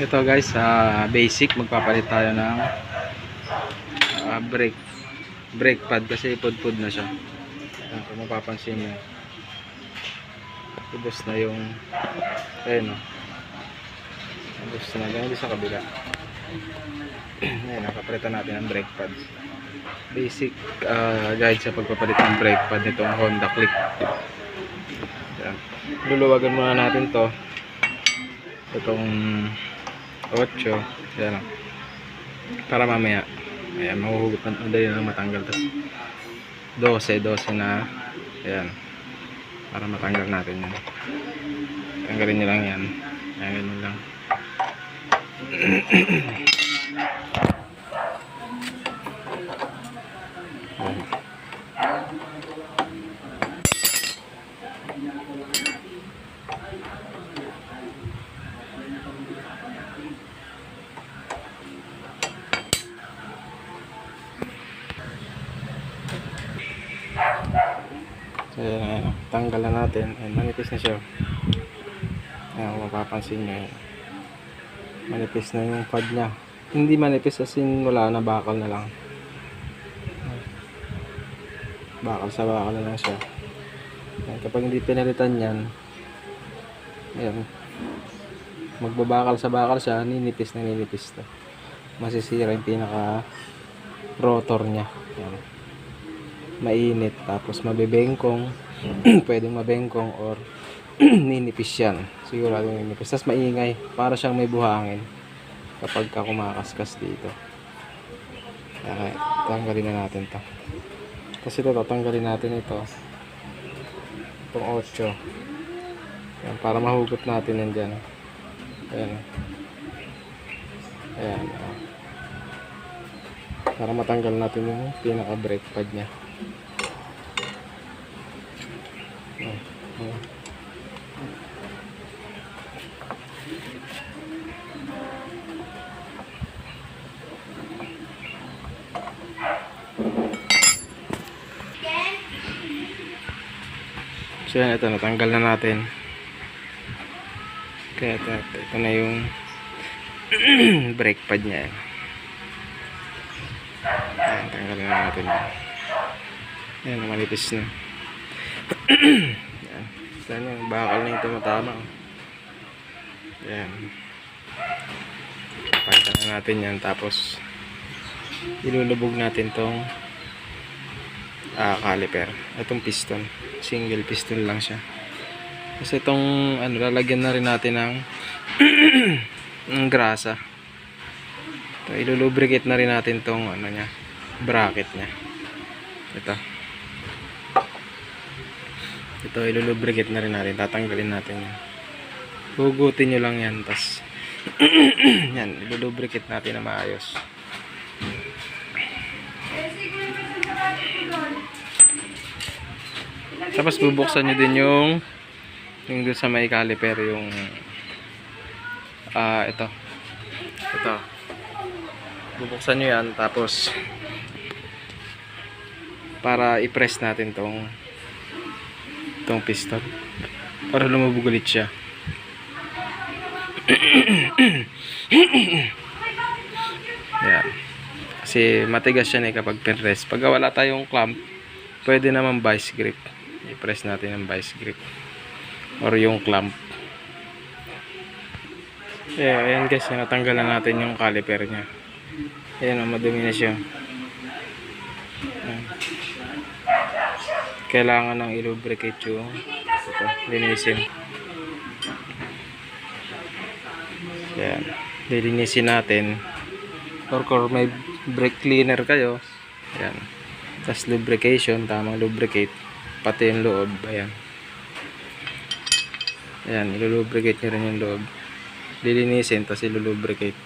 Ito guys, sa basic magpapalit tayo ng ah, brake brake pad kasi pud-pud na siya. Ayan, kung mapapansin niyo. Ubos na yung ayun o. Ubos na ganyan sa kabila. Ayan, nakapalitan natin ang brake pad. Basic ah, guide sa pagpapalit ng brake pad nitong Honda Click. Ayan. Luluwagan muna natin to itong 8 yan. O. para mamaya. Ayan mahuhugot na madali na matanggal tas 12 12 na. Ayan. Para matanggal natin yan. Tanggalin nyo lang yan. Ayan ganun lang Ayan. So, ayan, ayan, tanggal na natin. Ayan, manipis na siya. Ayan, kung mapapansin nyo. Ayan. Manipis na yung pad niya. Hindi manipis as in wala na, bakal na lang. Bakal sa bakal na lang siya. Ayan, kapag hindi pinalitan yan, ayan, magbabakal sa bakal siya, ninipis na ninipis to. Masisira yung pinaka rotor niya. Ayan mainit tapos mabibengkong pwedeng mabengkong or ninipis yan. Sigurado ninipis. Tapos maingay. Para siyang may buhangin kapag ka kumakaskas dito. Kaya tanggalin na natin to. Kasi ito tatanggalin natin ito. Itong 8 yan, para mahugot natin yan dyan. Ayan. Ayan oh. para matanggal natin yung pinaka brake pad nya So yan, ito, natanggal na natin. Kaya ito, ito, na yung brake pad niya. Ayan, tanggalin na natin. Ayan, manipis na. Ayan, saan yung bakal na yung tumatama. Ayan. Na natin yan, tapos ilulubog natin tong ah, caliper. Itong piston. Single piston lang siya. Kasi itong ano, lalagyan na rin natin ng ng grasa. Ito, ilulubricate na rin natin tong ano niya, bracket niya. Ito. Ito, ilulubricate na rin natin. Tatanggalin natin yan. Hugutin nyo lang yan. tas yan, ilulubricate natin na maayos. Tapos bubuksan nyo din yung yung doon sa may caliper yung ah ito. Ito. Bubuksan nyo yan tapos para i-press natin tong tong piston para lumubog ulit siya. Yan. Kasi matigas yan eh kapag pinrest. Pag wala tayong clamp, pwede naman vice grip. I-press natin ang vice grip. Or yung clamp. Yeah, ayan guys, natanggal na natin yung caliper niya. Ayan, oh, madumi na siya. Kailangan ng i-lubricate yung ito, linisin. Ayan. Lilinisin natin. Or kung may brake cleaner kayo, ayan. Tapos lubrication, tamang lubricate. Pati yung loob, ayan. Ayan, ilulubricate nyo rin yung loob. Lilinisin, tapos ilulubricate.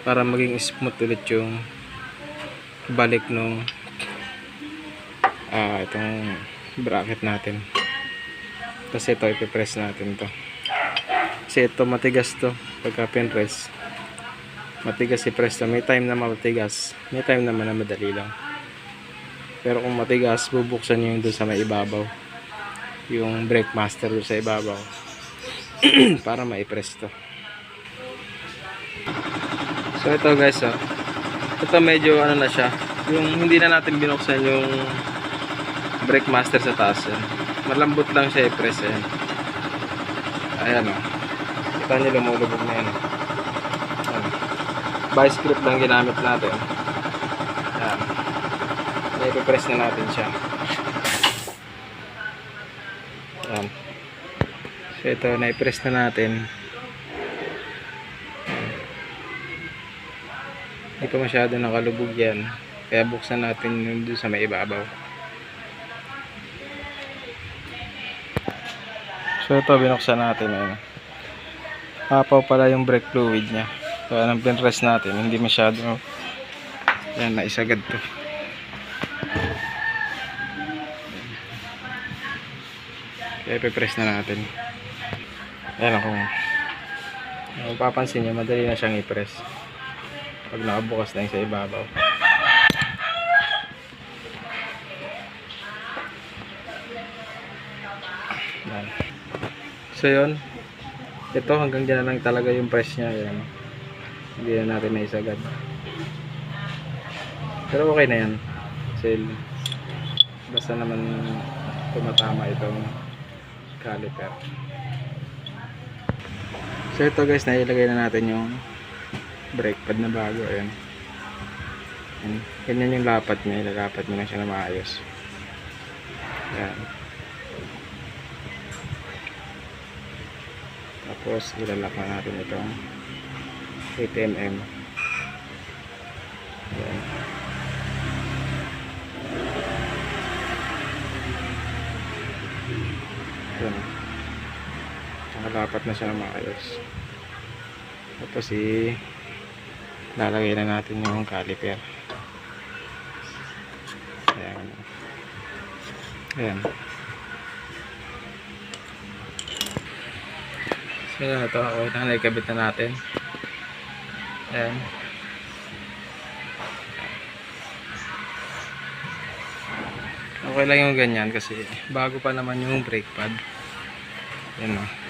Para maging smooth ulit yung balik nung ah, itong bracket natin. Tapos ito, ipipress natin to. Kasi ito matigas to pagka pinress. Matigas si press to. May time na matigas. May time naman na madali lang. Pero kung matigas, bubuksan nyo yung doon sa may ibabaw. Yung brake master doon sa ibabaw. para maipress to. So ito guys oh. Ito medyo ano na siya. Yung hindi na natin binuksan yung brake master sa taas yan. Malambot lang siya i-press yan. Ayan oh. Kita niyo lumulubog na yan. oh. Vice lang ginamit natin. I-press na natin siya. Ayan. So ito, na-press na natin. Hindi pa masyado nakalubog yan. Kaya buksan natin yung doon sa may ibabaw. So ito, binuksan natin. Ayun. Papaw pala yung brake fluid niya. Kaya nang pinrest natin, hindi masyado yan, naisagad to. Kaya ipipress na natin. Ayan ako. Kung papansin nyo, madali na siyang i-press. Pag nakabukas na yung sa ibabaw. So yun. Ito hanggang dyan na lang talaga yung press niya. Yan. Hindi na natin naisagad. Pero okay na yan. Kasi basta naman tumatama itong caliper. So ito guys, nailagay na natin yung brake pad na bago. Ayan. Ayan. Ganyan yung lapat niya. Ilalapat mo na siya na maayos. Ayan. Tapos ilalak na natin itong 8mm. Ayan. Ayan. Nakalapat na siya ng maayos. Tapos i lalagay na natin yung caliper. Ayan. Ayan. So ito ako na naikabit na natin. Ayan. Okay lang yung ganyan kasi bago pa naman yung brake pad. Yan o.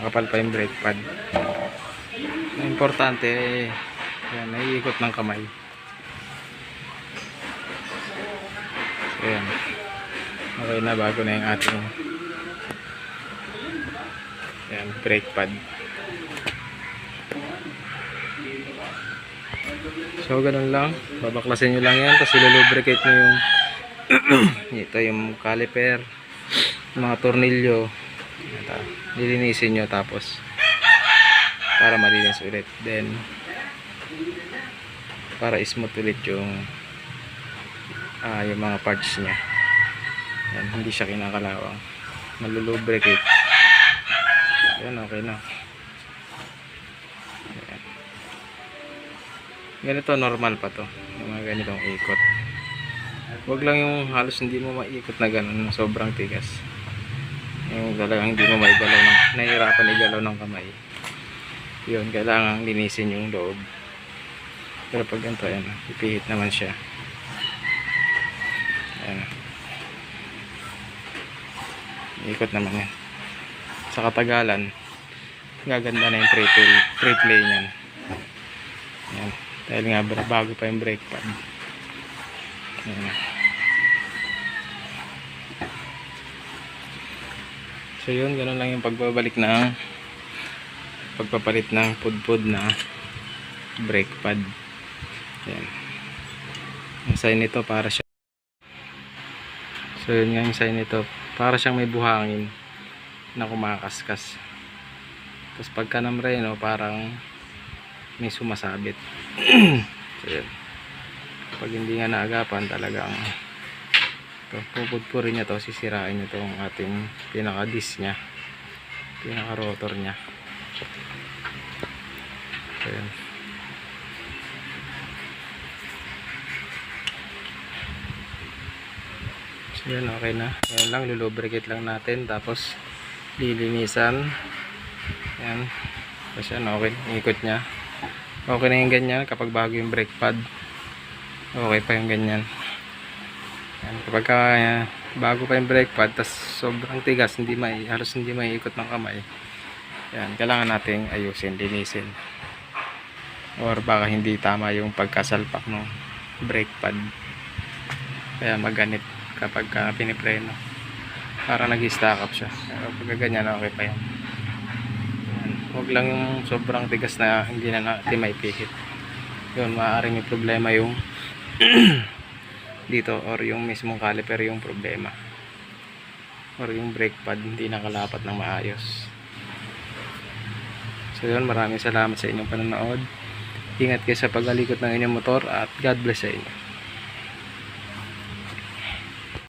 makapal pa yung brake pad. Ang importante, yan, naiikot ng kamay. So, yan. Okay na bago na yung ating yan, brake pad. So, ganun lang. Babaklasin nyo lang yan. Tapos ilulubricate nyo yung ito yung caliper, mga tornilyo. Ito, lilinisin nyo tapos para malinis ulit. Then, para smooth ulit yung ah, yung mga parts niya. Yan, hindi siya kinakalawang. Malulubricate. Yan, okay na. Ayan. Ganito normal pa to. Yung mga ganitong ikot. Huwag lang yung halos hindi mo maikot na ganun, sobrang tigas. Yung talagang hindi mo maigalaw ng, nahihirapan igalaw ng kamay. Yun, kailangan linisin yung loob. Pero pag ganito, ayan, ipihit naman siya. Ayan. Ikot naman yan. Sa katagalan, gaganda na yung triple, triple niyan. Ayan. Dahil nga bago pa yung brake pad. Ayan. So yun, ganun lang yung pagbabalik ng pagpapalit ng pudpud na brake pad. Ayan. Ang sign nito para siya So yun nga yung sign nito. Para siyang may buhangin na kumakaskas. Tapos pagka namreno parang may sumasabit. so yun. Pag hindi nga naagapan talagang ito, pupudpurin niya to, sisirain niya tong ating pinaka disc niya. Pinaka rotor niya. So yun. So yan, okay na. Yan lang, lulubricate lang natin. Tapos, lilinisan. Yan. Tapos yan, okay. Ikot niya. Okay na yung ganyan kapag bago yung brake pad. Okay pa yung ganyan. Yan. Kapag ka, uh, bago pa yung brake pad, tas sobrang tigas, hindi may, halos hindi may ikot ng kamay. Yan, kailangan nating ayusin, linisin. Or baka hindi tama yung pagkasalpak ng brake pad. Kaya maganit kapag ka pinipreno. Para nag-stack up siya. Pero pag ganyan, okay pa yan. Yan. Huwag lang sobrang tigas na hindi na natin may pihit. Yun, maaaring may problema yung dito or yung mismong caliper yung problema. Or yung brake pad hindi nakalapat ng maayos. So yun, maraming salamat sa inyong panonood. Ingat kayo sa pagalikot ng inyong motor at God bless sa inyo.